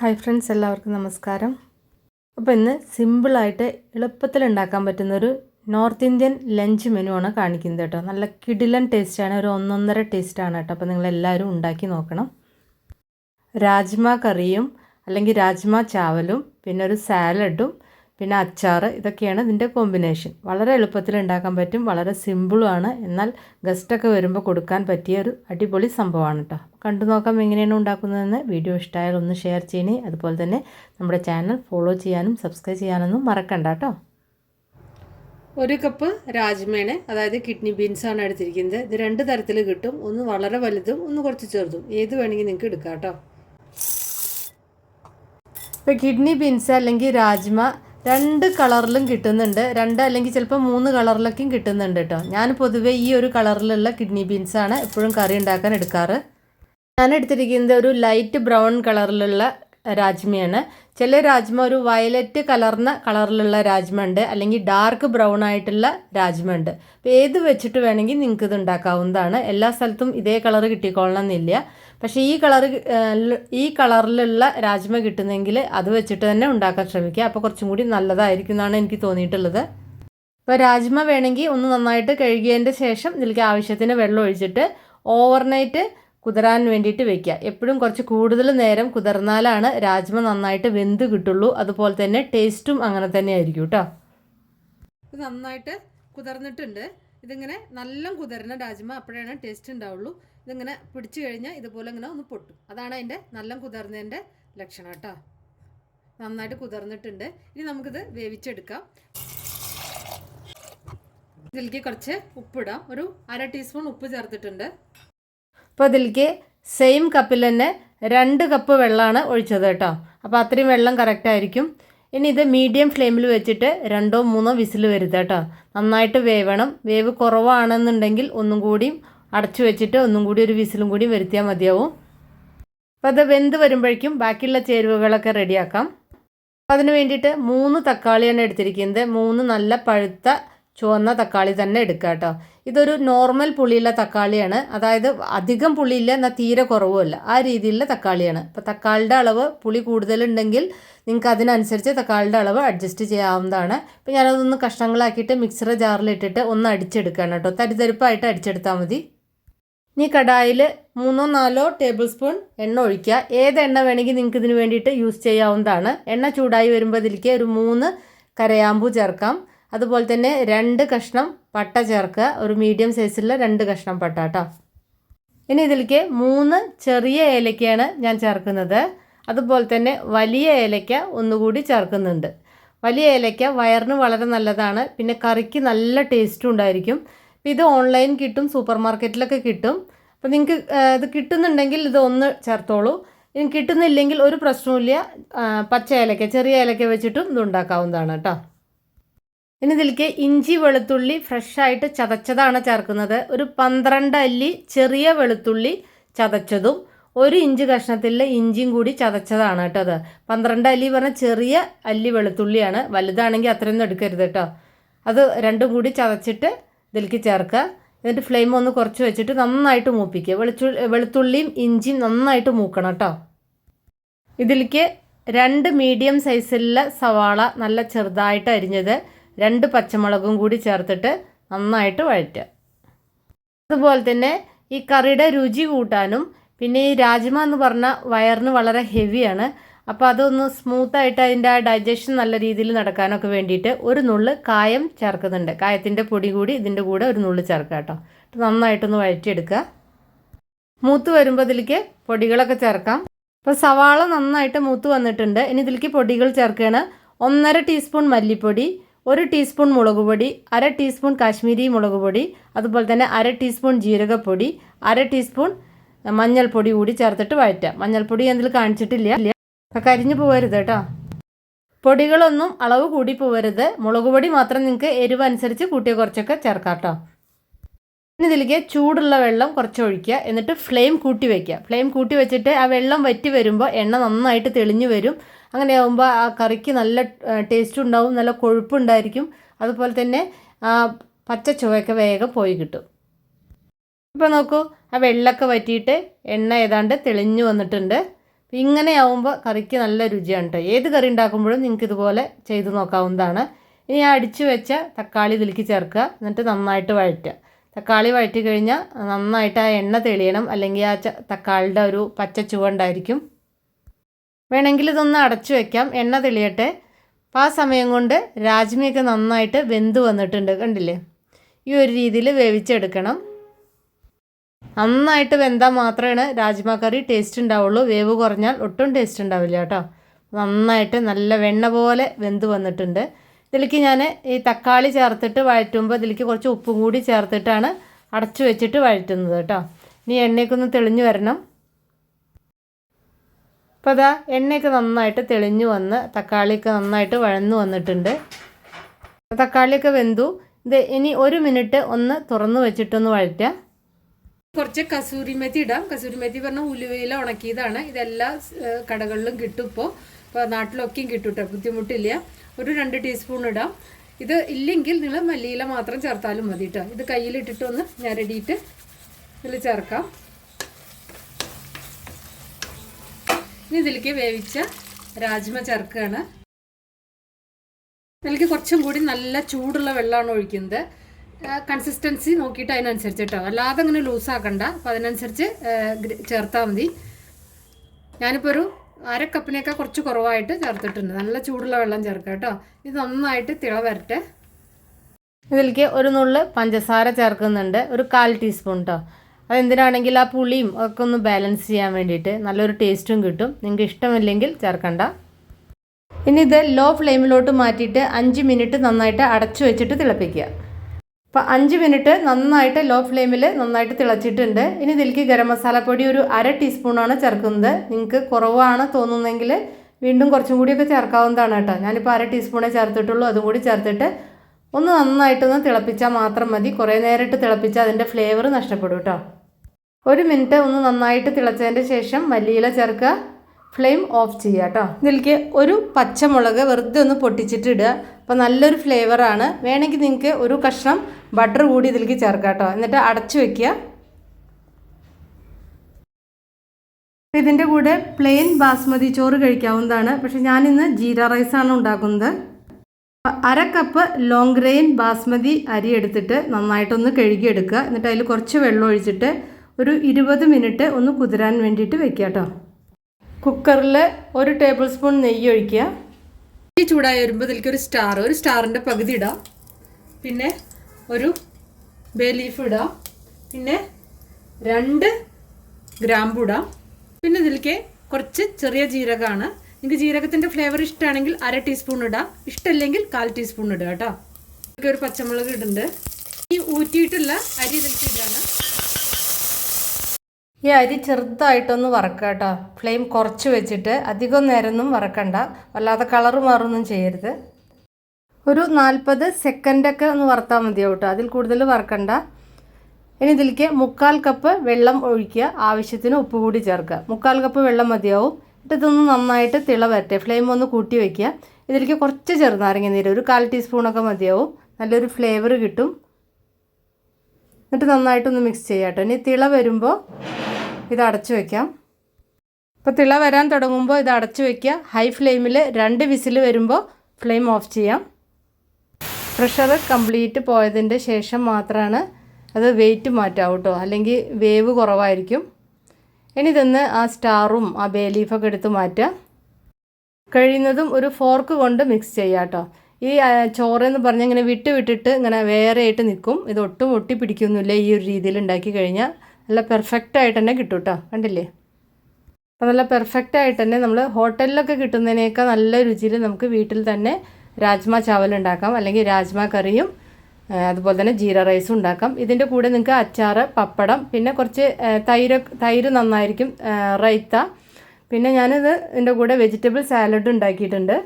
Hi friends എല്ലാവർക്കും നമസ്കാരം. അപ്പോൾ ഇന്ന് സിമ്പിളായിട്ട് എളുപ്പത്തിൽ ഉണ്ടാക്കാൻ പറ്റുന്ന ഒരു നോർത്ത് ഇന്ത്യൻ ലഞ്ച് മെനു ആണ് കാണിക്കുന്നത് കേട്ടോ. നല്ല കിടിലൻ ടേസ്റ്റാണ് ഒരു ഒന്നൊന്നര ടേസ്റ്റാണ് കേട്ടോ. അപ്പോൾ നിങ്ങൾ എല്ലാവരും ഉണ്ടാക്കി നോക്കണം. രാജ്മ കറിയും അല്ലെങ്കിൽ രാജ്മ ചാവലും പിന്നെ ഒരു സാലഡും പിന്നെ അച്ചാർ ഇതൊക്കെയാണ് ഇതിന്റെ കോമ്പിനേഷൻ. വളരെ എളുപ്പത്തിൽ ഉണ്ടാക്കാൻ പറ്റും വളരെ സിമ്പിളുമാണ്. എന്നാൽ ഗസ്റ്റൊക്കെ വരുമ്പോൾ കൊടുക്കാൻ പറ്റിയ ഒരു അടിപൊളി സംഭവമാണ് കേട്ടോ കണ്ടു നോക്കാം എങ്ങനെയാണ് ഉണ്ടാക്കുന്നതെന്ന്. വീഡിയോ ഇഷ്ടമായാൽ ഒന്ന് ഷെയർ ചെയ്യണേ. അതുപോലെ തന്നെ നമ്മുടെ ചാനൽ ഫോളോ ചെയ്യാനും സബ്സ്ക്രൈബ് ചെയ്യാനൊന്നും മറക്കണ്ട കേട്ടോ ഒരു കപ്പ് രാജ്മയാണ് അതായത് കിഡ്നി ബീൻസാണ് എടുത്തിരിക്കുന്നത്. ഇത് രണ്ട് തരത്തിൽ കിട്ടും. ഒന്ന് വളരെ വലുതും ഒന്ന് കുറച്ച് ചെറുതും. ഏത് വേണമെങ്കിൽ നിങ്ങൾക്ക് എടുക്കാം കേട്ടോ ഇപ്പോൾ കിഡ്നി ബീൻസ് അല്ലെങ്കിൽ രാജ്മ രണ്ട് കളറിലും കിട്ടുന്നുണ്ട്. രണ്ട് അല്ലെങ്കിൽ ചിലപ്പോൾ മൂന്ന് കളറിലൊക്കെയും കിട്ടുന്നുണ്ട് കേട്ടോ. ഞാൻ പൊതുവേ ഈ ഒരു കളറിലുള്ള കിഡ്നി ബീൻസാണ് എപ്പോഴും കറി ഉണ്ടാക്കാൻ എടുക്കാറ്. ഞാൻ എടുത്തിരിക്കുന്നത് ഒരു ലൈറ്റ് ബ്രൗൺ കളറിലുള്ള രാജ്മയാണ്. ചില രാജ്മ ഒരു വയലറ്റ് കലർന്ന കളറിലുള്ള രാജ്മ ഉണ്ട് അല്ലെങ്കിൽ ഡാർക്ക് ബ്രൗൺ ആയിട്ടുള്ള രാജ്മ ഉണ്ട് അപ്പോൾ ഏത് വെച്ചിട്ട് വേണമെങ്കിൽ നിങ്ങൾക്ക് ഇത് ഉണ്ടാക്കാവുന്നതാണ്. എല്ലാ സ്ഥലത്തും ഇതേ കളർ കിട്ടിക്കൊള്ളണം എന്നില്ല പക്ഷേ ഈ കളർ ഈ കളറിലുള്ള രാജ്മ കിട്ടുന്നെങ്കിൽ അത് വെച്ചിട്ട് തന്നെ ഉണ്ടാക്കാൻ ശ്രമിക്കുക. അപ്പോൾ കുറച്ചും കൂടി നല്ലതായിരിക്കും എന്നാണ് എനിക്ക് തോന്നിയിട്ടുള്ളത്. അപ്പോൾ രാജ്മ വേണമെങ്കിൽ ഒന്ന് നന്നായിട്ട് കഴുകിയതിന്റെ ശേഷം ഇതിലേക്ക് ആവശ്യത്തിന് വെള്ളം ഒഴിച്ചിട്ട് ഓവർനൈറ്റ് കുതിരാൻ വേണ്ടിയിട്ട് വെക്കുക. എപ്പോഴും കുറച്ച് കൂടുതൽ നേരം കുതിർന്നാലാണ് രാജ്മ നന്നായിട്ട് വെന്ത് കിട്ടുള്ളൂ. അതുപോലെ തന്നെ ടേസ്റ്റും അങ്ങനെ തന്നെ ആയിരിക്കും കേട്ടോ. ഇത് നന്നായിട്ട് കുതിർന്നിട്ടുണ്ട്. ഇതിങ്ങനെ നല്ല കുതിരണ രാജ്മ അപ്പോഴാണ് ടേസ്റ്റ് ഉണ്ടാവുള്ളൂ. ഇതിങ്ങനെ പിടിച്ചു കഴിഞ്ഞാൽ ഇതുപോലെ ഇങ്ങനെ ഒന്ന് പൊട്ടും. അതാണ് അതിന്റെ നല്ല കുതിർന്നതിന്റെ ലക്ഷണം കേട്ടോ. നന്നായിട്ട് കുതിർന്നിട്ടുണ്ട്. ഇനി നമുക്കിത് വേവിച്ചെടുക്കാം. ഇതിലേക്ക് കുറച്ച് ഉപ്പിടാം. ഒരു അര ടീസ്പൂൺ ഉപ്പ് ചേർത്തിട്ടുണ്ട്. അപ്പോൾ അതിലേക്ക് സെയിം കപ്പിൽ തന്നെ രണ്ട് കപ്പ് വെള്ളമാണ് ഒഴിച്ചത് കേട്ടോ. അപ്പോൾ അത്രയും വെള്ളം കറക്റ്റായിരിക്കും ഇനി ഇത് മീഡിയം ഫ്ലെയിമിൽ വെച്ചിട്ട് രണ്ടോ മൂന്നോ വിസിൽ വരുത്തുക കേട്ടോ. നന്നായിട്ട് വേവണം. വേവ് കുറവാണെന്നുണ്ടെങ്കിൽ ഒന്നും കൂടിയും അടച്ചു വെച്ചിട്ട് ഒന്നും കൂടി ഒരു വിസിലും കൂടി വരുത്തിയാൽ മതിയാവും. അപ്പോൾ അത് വെന്ത് വരുമ്പോഴേക്കും ബാക്കിയുള്ള ചേരുവകളൊക്കെ റെഡിയാക്കാം അപ്പോൾ അതിന് വേണ്ടിയിട്ട് മൂന്ന് തക്കാളിയാണ് എടുത്തിരിക്കുന്നത്. മൂന്ന് നല്ല പഴുത്ത ചുവന്ന തക്കാളി തന്നെ എടുക്കുക കേട്ടോ. ഇതൊരു നോർമൽ പുളിയുള്ള തക്കാളിയാണ്. അതായത് അധികം പുളിയില്ല എന്നാൽ തീരെ കുറവുമല്ല. ആ രീതിയിലുള്ള തക്കാളിയാണ്. അപ്പോൾ തക്കാളിയുടെ അളവ് പുളി കൂടുതലുണ്ടെങ്കിൽ നിങ്ങൾക്ക് അതിനനുസരിച്ച് തക്കാളിയുടെ അളവ് അഡ്ജസ്റ്റ് ചെയ്യാവുന്നതാണ്. ഇപ്പം ഞാനതൊന്ന് കഷ്ണങ്ങളാക്കിയിട്ട് മിക്സർ ജാറിലിട്ടിട്ട് ഒന്ന് അടിച്ചെടുക്കുകയാണ് കേട്ടോ. തരിതരിപ്പായിട്ട് അടിച്ചെടുത്താൽ മതി. ഇനി കടായിൽ മൂന്നോ നാലോ ടേബിൾ സ്പൂൺ എണ്ണ ഒഴിക്കുക. ഏത് എണ്ണ വേണമെങ്കിൽ നിങ്ങൾക്ക് ഇതിന് വേണ്ടിയിട്ട് യൂസ് ചെയ്യാവുന്നതാണ്. എണ്ണ ചൂടായി വരുമ്പോൾ ഇതിലേക്ക് ഒരു മൂന്ന് കരയാമ്പൂ ചേർക്കാം. അതുപോലെ തന്നെ രണ്ട് കഷ്ണം പട്ട ചേർക്കുക. ഒരു മീഡിയം സൈസിലുള്ള രണ്ട് കഷ്ണം പട്ട കേട്ടോ. ഇനി ഇതിലേക്ക് മൂന്ന് ചെറിയ ഏലക്കയാണ് ഞാൻ ചേർക്കുന്നത്. അതുപോലെ തന്നെ വലിയ ഏലക്ക ഒന്നുകൂടി ചേർക്കുന്നുണ്ട്. വലിയ ഏലക്ക വയറിന് വളരെ നല്ലതാണ്. പിന്നെ കറിക്ക് നല്ല ടേസ്റ്റും ഉണ്ടായിരിക്കും. ഇത് ഓൺലൈൻ കിട്ടും സൂപ്പർ മാർക്കറ്റിലൊക്കെ കിട്ടും അപ്പോൾ നിങ്ങൾക്ക് ഇത് കിട്ടുന്നുണ്ടെങ്കിൽ ഇത് ഒന്ന് ചേർത്തോളൂ. ഇനി കിട്ടുന്നില്ലെങ്കിൽ ഒരു പ്രശ്നവുമില്ല. പച്ച ഏലക്ക ചെറിയ ഏലക്ക വെച്ചിട്ടും ഇത് ഉണ്ടാക്കാവുന്നതാണ് കേട്ടോ. ഇനി ഇതിലേക്ക് ഇഞ്ചി വെളുത്തുള്ളി ഫ്രഷായിട്ട് ചതച്ചതാണ് ചേർക്കുന്നത്. ഒരു പന്ത്രണ്ട് അല്ലി ചെറിയ വെളുത്തുള്ളി ചതച്ചതും ഒരു ഇഞ്ച് കഷ്ണത്തിൽ ഇഞ്ചിയും കൂടി ചതച്ചതാണ് കേട്ടോ അത്. പന്ത്രണ്ട് അല്ലി പറഞ്ഞാൽ ചെറിയ അല്ലി വെളുത്തുള്ളിയാണ്. വലുതാണെങ്കിൽ അത്രയൊന്നും എടുക്കരുത് കേട്ടോ. അത് രണ്ടും കൂടി ചതച്ചിട്ട് ഇതിലേക്ക് ചേർക്കുക. എന്നിട്ട് ഫ്ലെയിം ഒന്ന് കുറച്ച് വെച്ചിട്ട് നന്നായിട്ട് മൂപ്പിക്കുക. വെളുത്തുള്ളി വെളുത്തുള്ളിയും ഇഞ്ചിയും നന്നായിട്ട് മൂക്കണം കേട്ടോ. ഇതിലേക്ക് രണ്ട് മീഡിയം സൈസിലുള്ള സവാള നല്ല ചെറുതായിട്ട് അരിഞ്ഞത് രണ്ട് പച്ചമുളകും കൂടി ചേർത്തിട്ട് നന്നായിട്ട് വഴറ്റുക. അതുപോലെ തന്നെ ഈ കറിയുടെ രുചി കൂട്ടാനും പിന്നെ ഈ രാജ്മ എന്ന് പറഞ്ഞാൽ വയറിന് വളരെ ഹെവിയാണ്. അപ്പോൾ അതൊന്ന് സ്മൂത്തായിട്ട് അതിന്റെ ആ ഡൈജഷൻ നല്ല രീതിയിൽ നടക്കാനൊക്കെ വേണ്ടിയിട്ട് ഒരു നുള്ള് കായം ചേർക്കുന്നുണ്ട്. കായത്തിന്റെ പൊടി കൂടി ഇതിന്റെ കൂടെ ഒരു നുള്ള് ചേർക്കുക കേട്ടോ. നന്നായിട്ടൊന്ന് വഴറ്റിയെടുക്കുക. മൂത്ത് വരുമ്പോൾ ഇതിലേക്ക് പൊടികളൊക്കെ ചേർക്കാം. അപ്പോൾ സവാള നന്നായിട്ട് മൂത്ത് വന്നിട്ടുണ്ട്. ഇനി ഇതിലേക്ക് പൊടികൾ ചേർക്കുകയാണ്. ഒന്നര ടീസ്പൂൺ മല്ലിപ്പൊടി ഒരു ടീസ്പൂൺ മുളക് പൊടി അര ടീസ്പൂൺ കാശ്മീരി മുളക് പൊടി അതുപോലെ തന്നെ അര ടീസ്പൂൺ ജീരകപ്പൊടി അര ടീസ്പൂൺ മഞ്ഞൾപ്പൊടി കൂടി ചേർത്തിട്ട് വഴറ്റാം. മഞ്ഞൾപ്പൊടി അതിൽ കാണിച്ചിട്ടില്ല. കരിഞ്ഞു പോകരുത് കേട്ടോ. പൊടികളൊന്നും അളവ് കൂടി പോകരുത്. മുളക് പൊടി മാത്രം നിങ്ങൾക്ക് എരിവ് അനുസരിച്ച് കൂട്ടിയ കുറച്ചൊക്കെ ചേർക്കാം കേട്ടോ. ഇനി ഇതിലേക്ക് ചൂടുള്ള വെള്ളം കുറച്ച് ഒഴിക്കുക. എന്നിട്ട് ഫ്ലെയിം കൂട്ടി വയ്ക്കുക ഫ്ലെയിം കൂട്ടി വെച്ചിട്ട് ആ വെള്ളം വറ്റി വരുമ്പോൾ എണ്ണ നന്നായിട്ട് തെളിഞ്ഞു വരും. അങ്ങനെ ആകുമ്പോൾ ആ കറിക്ക് നല്ല ടേസ്റ്റ് ഉണ്ടാവും നല്ല കൊഴുപ്പുണ്ടായിരിക്കും. അതുപോലെ തന്നെ ആ പച്ച ചുവയൊക്കെ വേഗം പോയി കിട്ടും. ഇപ്പോൾ നോക്കൂ ആ വെള്ളമൊക്കെ വറ്റിയിട്ട് എണ്ണ ഏതാണ്ട് തെളിഞ്ഞു വന്നിട്ടുണ്ട്. ഇങ്ങനെ കറിക്ക് നല്ല രുചിയാണ് കേട്ടോ ഏത് കറി ഉണ്ടാക്കുമ്പോഴും നിങ്ങൾക്ക് ഇതുപോലെ ചെയ്ത് നോക്കാവുന്നതാണ്. ഇനി ആ അടിച്ചു വെച്ച തക്കാളി ഇതിലേക്ക് ചേർക്കുക. എന്നിട്ട് നന്നായിട്ട് വഴറ്റുക. തക്കാളി വഴറ്റി കഴിഞ്ഞാൽ നന്നായിട്ട് ആ എണ്ണ തെളിയണം. അല്ലെങ്കിൽ ആ തക്കാളിയുടെ ഒരു പച്ച ചുവണ്ടായിരിക്കും വേണമെങ്കിൽ ഇതൊന്ന് അടച്ചു വെക്കാം. എണ്ണ തെളിയട്ടെ. അപ്പോൾ ആ സമയം കൊണ്ട് രാജ്മയൊക്കെ നന്നായിട്ട് വെന്ത് വന്നിട്ടുണ്ട്. കണ്ടില്ലേ? ഈ ഒരു രീതിയിൽ വേവിച്ചെടുക്കണം. നന്നായിട്ട് വെന്താൽ മാത്രമേ രാജ്മ കറി ടേസ്റ്റ് ഉണ്ടാവുള്ളൂ. വേവ് കുറഞ്ഞാൽ ഒട്ടും ടേസ്റ്റ് ഉണ്ടാവില്ല കേട്ടോ. നന്നായിട്ട് നല്ല വെണ്ണ പോലെ വെന്ത് വന്നിട്ടുണ്ട്. ഇതിലേക്ക് ഞാൻ ഈ തക്കാളി ചേർത്തിട്ട് വഴറ്റുമ്പോൾ ഇതിലേക്ക് കുറച്ച് ഉപ്പും കൂടി ചേർത്തിട്ടാണ് അടച്ചു വെച്ചിട്ട് വഴറ്റുന്നത് കേട്ടോ. ഇനി എണ്ണയൊക്കെ ഒന്ന് തെളിഞ്ഞു വരണം. അപ്പോൾ അതാ എണ്ണയൊക്കെ നന്നായിട്ട് തെളിഞ്ഞു വന്ന് തക്കാളിയൊക്കെ നന്നായിട്ട് വഴന്നു വന്നിട്ടുണ്ട്. തക്കാളിയൊക്കെ വെന്തു. ഇത് ഇനി ഒരു മിനിറ്റ് ഒന്ന് തുറന്നു വെച്ചിട്ടൊന്ന് വഴറ്റുക കുറച്ച് കസൂരി മെത്തി ഇടാം. കസൂരി മെത്തി പറഞ്ഞാൽ ഉലുവയിൽ ഉണക്കിയതാണ്. ഇതെല്ലാ കടകളിലും കിട്ടും ഇപ്പോൾ ഇപ്പോൾ നാട്ടിലൊക്കെയും കിട്ടും കേട്ടോ. ബുദ്ധിമുട്ടില്ല. ഒരു രണ്ട് ടീസ്പൂൺ ഇടാം. ഇത് ഇല്ലെങ്കിൽ നിങ്ങൾ മല്ലിയില മാത്രം ചേർത്താലും മതി കേട്ടോ. ഇത് കയ്യിലിട്ടിട്ടൊന്ന് ഞരടിയിട്ട് ഇതിൽ ചേർക്കാം. ഇനി ഇതിലേക്ക് വേവിച്ച രാജ്മ ചേർക്കുകയാണ്. ഇതിലേക്ക് കുറച്ചും കൂടി നല്ല ചൂടുള്ള വെള്ളമാണ് ഒഴിക്കുന്നത്. കൺസിസ്റ്റൻസി നോക്കിയിട്ട് അതിനനുസരിച്ച് കേട്ടോ. അല്ലാതെ അങ്ങനെ ലൂസാക്കണ്ട അപ്പോൾ അതിനനുസരിച്ച് ചേർത്താൽ മതി. ഞാനിപ്പോൾ ഒരു അര കുറച്ച് കുറവായിട്ട് ചേർത്തിട്ടുണ്ട്. നല്ല ചൂടുള്ള വെള്ളം ചേർക്കുക കേട്ടോ. ഇത് നന്നായിട്ട് തിള വരട്ടെ. ഇതിലേക്ക് ഒരു നുള്ള് പഞ്ചസാര ചേർക്കുന്നുണ്ട്. ഒരു കാൽ ടീസ്പൂൺ കേട്ടോ. അതെന്തിനാണെങ്കിൽ ആ പുളിയും ഒക്കെ ഒന്ന് ബാലൻസ് ചെയ്യാൻ വേണ്ടിയിട്ട് നല്ലൊരു ടേസ്റ്റും കിട്ടും. നിങ്ങൾക്ക് ഇഷ്ടമില്ലെങ്കിൽ ചേർക്കണ്ട. ഇനി ഇത് ലോ ഫ്ലെയിമിലോട്ട് മാറ്റിയിട്ട് അഞ്ച് മിനിറ്റ് നന്നായിട്ട് അടച്ചു വെച്ചിട്ട് തിളപ്പിക്കുക. അപ്പോൾ അഞ്ച് മിനിറ്റ് നന്നായിട്ട് ലോ ഫ്ലെയിമിൽ നന്നായിട്ട് തിളച്ചിട്ടുണ്ട്. ഇനി ഇതിലേക്ക് ഗരം മസാലപ്പൊടി ഒരു അര ടീസ്പൂണാണ് ചേർക്കുന്നത്. നിങ്ങൾക്ക് കുറവാണ് തോന്നുന്നതെങ്കിൽ വീണ്ടും കുറച്ചും കൂടിയൊക്കെ ചേർക്കാവുന്നതാണ് കേട്ടോ. ഞാനിപ്പോൾ അര ടീസ്പൂണേ ചേർത്തിട്ടുള്ളൂ അതും കൂടി ചേർത്തിട്ട് ഒന്ന് നന്നായിട്ടൊന്ന് തിളപ്പിച്ചാൽ മാത്രം മതി. കുറേ നേരിട്ട് തിളപ്പിച്ചാൽ അതിന്റെ ഫ്ലേവർ നഷ്ടപ്പെടും കേട്ടോ. ഒരു മിനിറ്റ് ഒന്ന് നന്നായിട്ട് തിളച്ചതിന്റെ ശേഷം മല്ലിയില ചേർക്കുക. ഫ്ലെയിം ഓഫ് ചെയ്യുക കേട്ടോ ഇതിലേക്ക് ഒരു പച്ചമുളക് വെറുതെ ഒന്ന് പൊട്ടിച്ചിട്ട് ഇടുക അപ്പോൾ നല്ലൊരു ഫ്ലേവറാണ് വേണമെങ്കിൽ നിങ്ങൾക്ക് ഒരു കഷ്ണം ബട്ടർ കൂടി ഇതിലേക്ക് ചേർക്കാം കേട്ടോ എന്നിട്ട് അടച്ചു വെക്കുക. ഇതിന്റെ കൂടെ പ്ലെയിൻ ബാസ്മതി ചോറ് കഴിക്കാവുന്നതാണ്. പക്ഷെ ഞാനിന്ന് ജീര റൈസാണ് ഉണ്ടാക്കുന്നത്. അര കപ്പ് ലോങ് ഗ്രെയിൻ ബാസ്മതി അരി എടുത്തിട്ട് നന്നായിട്ടൊന്ന് കഴുകിയെടുക്കുക. എന്നിട്ട് അതിൽ കുറച്ച് വെള്ളം ഒഴിച്ചിട്ട് ഒരു ഇരുപത് മിനിറ്റ് ഒന്ന് കുതിരാൻ വേണ്ടിയിട്ട് വെക്കുക കേട്ടോ. കുക്കറിൽ ഒരു ടേബിൾ സ്പൂൺ നെയ്യ് ഒഴിക്കുക. ഈ ചൂടായി വരുമ്പോൾ ഇതിലേക്ക് ഒരു സ്റ്റാർ ഒരു സ്റ്റാറിന്റെ പകുതി ഇടാം. പിന്നെ ഒരു ബേ ലീഫ് ഇടാം. പിന്നെ രണ്ട് ഗ്രാമ്പു ഇടാം. പിന്നെ ഇതിലേക്ക് കുറച്ച് ചെറിയ ജീരകമാണ്. നിങ്ങൾക്ക് ജീരകത്തിന്റെ ഫ്ലേവർ ഇഷ്ടമാണെങ്കിൽ അര ടീസ്പൂൺ ഇടാം. ഇഷ്ടമല്ലെങ്കിൽ കാൽ ടീസ്പൂൺ ഇടുക കേട്ടോ. ഒരു പച്ചമുളക് ഇടുന്നുണ്ട്. ഈ ഊറ്റിയിട്ടുള്ള അരി ഇതിലേക്ക് ഇടാണ്. ഈ അരി ചെറുതായിട്ടൊന്ന് വറക്കുക കേട്ടോ. ഫ്ലെയിം കുറച്ച് വെച്ചിട്ട് അധികം നേരമൊന്നും വറക്കണ്ട. വല്ലാതെ കളർ മാറൊന്നും ചെയ്യരുത്. ഒരു നാൽപ്പത് സെക്കൻഡൊക്കെ ഒന്ന് വറുത്താൽ മതിയാവും കേട്ടോ. അതിൽ കൂടുതൽ വറക്കണ്ട. ഇനി ഇതിലേക്ക് മുക്കാൽ കപ്പ് വെള്ളം ഒഴിക്കുക. ആവശ്യത്തിന് ഉപ്പ് കൂടി ചേർക്കുക. മുക്കാൽ കപ്പ് വെള്ളം മതിയാവും. എന്നിട്ട് ഇതൊന്ന് നന്നായിട്ട് തിള വരട്ടെ. ഫ്ലെയിം ഒന്ന് കൂട്ടി വയ്ക്കുക. ഇതിലേക്ക് കുറച്ച് ചെറുനാരങ്ങ നീര് ഒരു കാൽ ടീസ്പൂണൊക്കെ മതിയാവും. നല്ലൊരു ഫ്ലേവർ കിട്ടും. എന്നിട്ട് നന്നായിട്ടൊന്ന് മിക്സ് ചെയ്യാം കേട്ടോ. ഇനി തിള വരുമ്പോൾ ഇത് അടച്ചു വയ്ക്കാം ഇപ്പോൾ തിള വരാൻ തുടങ്ങുമ്പോൾ ഇത് അടച്ചു വയ്ക്കുക ഹൈ ഫ്ലെയിമിൽ രണ്ട് വിസിൽ വരുമ്പോൾ ഫ്ലെയിം ഓഫ് ചെയ്യാം. പ്രഷർ കംപ്ലീറ്റ് പോയതിന്റെ ശേഷം മാത്രമാണ് അത് വെയിറ്റ് മാറ്റാവും കേട്ടോ. അല്ലെങ്കിൽ വേവ് കുറവായിരിക്കും. ഇനി ഇതൊന്ന് ആ സ്റ്റാറും ആ ബേ ലീഫൊക്കെ എടുത്ത് മാറ്റുക കഴിയുന്നതും ഒരു ഫോർക്ക് കൊണ്ട് മിക്സ് ചെയ്യുക കേട്ടോ. ഈ ചോറ് എന്ന് പറഞ്ഞാൽ ഇങ്ങനെ വിട്ട് വിട്ടിട്ട് ഇങ്ങനെ വേറെ ആയിട്ട് നിൽക്കും ഇത് ഒട്ടും ഒട്ടി പിടിക്കുന്നില്ല ഈ ഒരു രീതിയിൽ ഉണ്ടാക്കി കഴിഞ്ഞാൽ നല്ല പെർഫെക്റ്റ് ആയിട്ട് തന്നെ കിട്ടും കേട്ടോ കണ്ടില്ലേ? അപ്പോൾ നല്ല പെർഫെക്റ്റ് ആയിട്ട് തന്നെ നമ്മൾ ഹോട്ടലിലൊക്കെ കിട്ടുന്നതിനേക്കാൾ നല്ല രുചിയിൽ നമുക്ക് വീട്ടിൽ തന്നെ രാജ്മ ചാവൽ ഉണ്ടാക്കാം. അല്ലെങ്കിൽ രാജ്മ കറിയും അതുപോലെ തന്നെ ജീര റൈസും ഉണ്ടാക്കാം. ഇതിന്റെ കൂടെ നിങ്ങൾക്ക് അച്ചാറ് പപ്പടം പിന്നെ കുറച്ച് തൈര് തൈര് നന്നായിരിക്കും റൈത്ത. പിന്നെ ഞാനിത് ഇതിന്റെ കൂടെ വെജിറ്റബിൾ സാലഡ് ഉണ്ടാക്കിയിട്ടുണ്ട്.